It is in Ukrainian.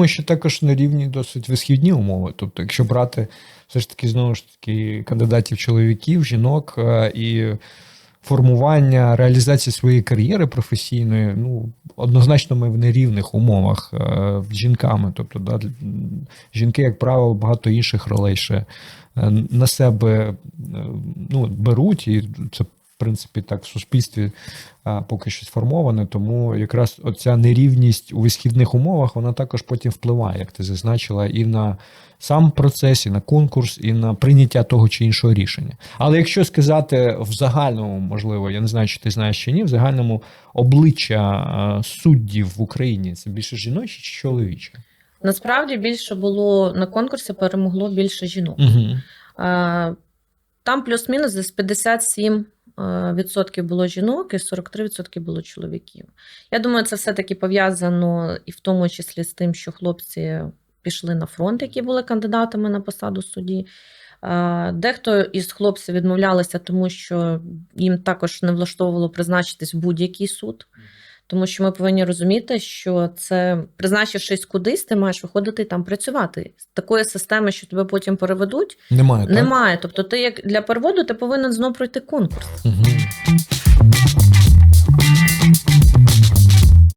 думаю, що також на рівні досить висхідні умови. Тобто, якщо брати все ж таки знову ж таки кандидатів чоловіків, жінок е, і формування, реалізація своєї кар'єри професійної, ну однозначно ми в нерівних умовах е, з жінками. Тобто, да, жінки, як правило, багато інших ролей ще е, на себе ну, беруть, і це. Принципі, так в суспільстві а, поки що сформоване, тому якраз оця нерівність у висхідних умовах вона також потім впливає, як ти зазначила, і на сам процес, і на конкурс, і на прийняття того чи іншого рішення. Але якщо сказати в загальному, можливо, я не знаю, чи ти знаєш чи ні, в загальному обличчя а, суддів в Україні це більше жіночі чи чоловіче? Насправді більше було на конкурсі, перемогло більше жінок. Угу. Там плюс-мінус десь 57 е, відсотків було жінок і 43% було чоловіків. Я думаю, це все-таки пов'язано і в тому числі з тим, що хлопці пішли на фронт, які були кандидатами на посаду судді. Е, Дехто із хлопців відмовлялися, тому що їм також не влаштовувало призначитись будь-який суд. Тому що ми повинні розуміти, що це призначившись кудись, ти маєш виходити і там працювати. Такої системи, що тебе потім переведуть, Немає, так? немає. Тобто, ти як для переводу ти повинен знов пройти конкурс. Угу.